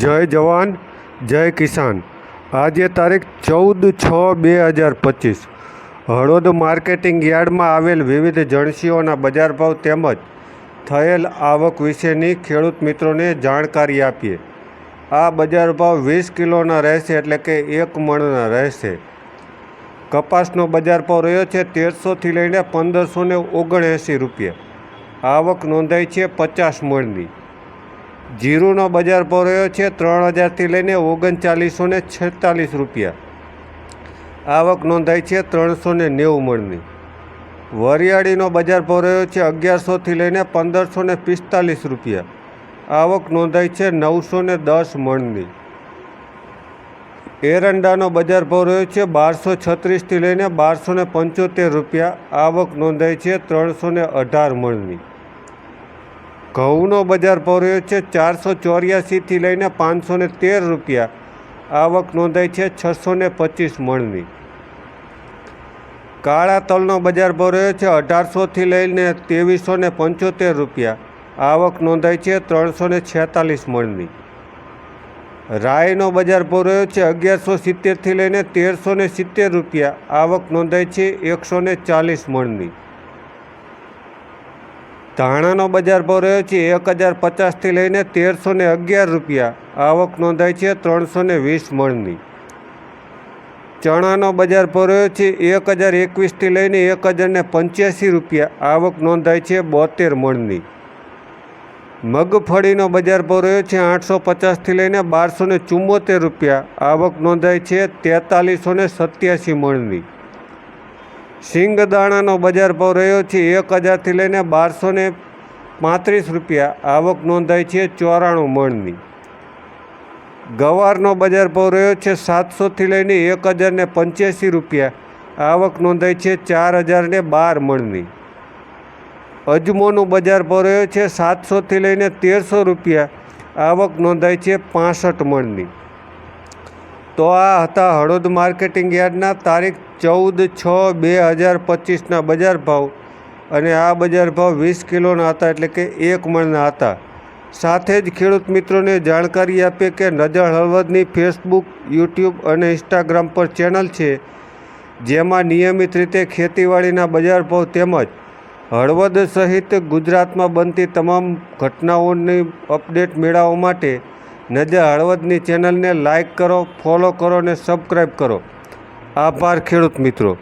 જય જવાન, જય કિસાન. આજે તારીખ ચૌદ છ બે હજાર પચીસ. હળવદ માર્કેટિંગ યાર્ડમાં આવેલ વિવિધ જણસીઓના બજાર ભાવ તેમજ થયેલ આવક વિશેની ખેડૂત મિત્રોને જાણકારી આપીએ. આ બજાર ભાવ વીસ કિલોના રહેશે એટલે કે એક મણના રહેશે. કપાસનો બજાર ભાવ રહ્યો છે તેરસોથી લઈને પંદરસો ને ઓગણએંસી રૂપિયા. આવક નોંધાઈ છે પચાસ મણની. જીરુનો બજાર ભાવ રહ્યો છે ત્રણ હજારથી લઈને ઓગણચાલીસો ને છેતાલીસ રૂપિયા. આવક નોંધાઈ છે ત્રણસો ને નેવું મણની. વરિયાળીનો બજાર ભાવ રહ્યો છે અગિયારસોથી લઈને પંદરસો ને પિસ્તાલીસ રૂપિયા. આવક નોંધાઈ છે નવસો ને દસ મણની. એરંડાનો બજાર ભાવ રહ્યો છે બારસો છત્રીસથી લઈને બારસો ને પંચોતેર રૂપિયા. આવક નોંધાઈ છે ત્રણસો ને અઢાર મણની. ઘઉંનો બજાર ભાવ રહ્યો છે ચારસો ચોર્યાસીથી લઈને પાંચસો ને તેર રૂપિયા. આવક નોંધાઈ છે છસો ને પચીસ મણની. કાળા તલનો બજાર ભાવ રહ્યો છે અઢારસોથી લઈને ત્રેવીસો ને પંચોતેર રૂપિયા. આવક નોંધાઈ છે ત્રણસો ને છેતાલીસ મણની. રાયનો બજાર ભાવ રહ્યો છે અગિયારસો સિત્તેરથી લઈને તેરસો ને સિત્તેર રૂપિયા. આવક નોંધાઈ છે એકસો ને ચાલીસ મણની. ધાણાનો બજાર ભાવ રહ્યો છે એક હજાર પચાસથી લઈને તેરસો ને અગિયાર રૂપિયા. આવક નોંધાઈ છે ત્રણસો ને વીસ મણની. ચણાનો બજાર ભાવ રહ્યો છે એક હજાર એકવીસથી લઈને એક હજાર ને પંચ્યાસી રૂપિયા. આવક નોંધાઈ છે બોતેર મણની. મગફળીનો બજાર ભાવ રહ્યો છે આઠસો પચાસથી લઈને બારસો ને રૂપિયા. આવક નોંધાઈ છે તેતાલીસો ને સત્યાસી મણની. સિંગદાણાનો બજાર ભાવ રહ્યો છે. એક હજારથી લઈને બારસો ને પાંત્રીસ રૂપિયા. આવક નોંધાઈ છે ચોરાણું મણની. ગવારનો બજાર ભાવ રહ્યો છે સાતસોથી લઈને એક હજાર ને પંચ્યાસી રૂપિયા. આવક નોંધાઈ છે ચાર હજાર ને બાર મણની. અજમોનું બજાર ભાવ રહ્યો છે સાતસોથી લઈને તેરસો રૂપિયા. આવક નોંધાઈ છે પાસઠ મણની. તો આ હતા હળવદ માર્કેટિંગ યાર્ડના તારીખ ચૌદ છ બે હજાર પચીસના બજાર ભાવ. અને આ બજાર ભાવ વીસ કિલોના હતા એટલે કે એક મણના હતા. સાથે જ ખેડૂત મિત્રોને જાણકારી આપીએ કે નજર હળવદની ફેસબુક, યુટ્યુબ અને ઇન્સ્ટાગ્રામ પર ચેનલ છે, જેમાં નિયમિત રીતે ખેતીવાડીના બજાર ભાવ તેમજ હળવદ સહિત ગુજરાતમાં બનતી તમામ ઘટનાઓની અપડેટ મેળવવા માટે નજર હળવદની ચેનલને લાઇક કરો ફોલો કરો અને સબસ્ક્રાઈબ કરો. આભાર ખેડૂત મિત્રો.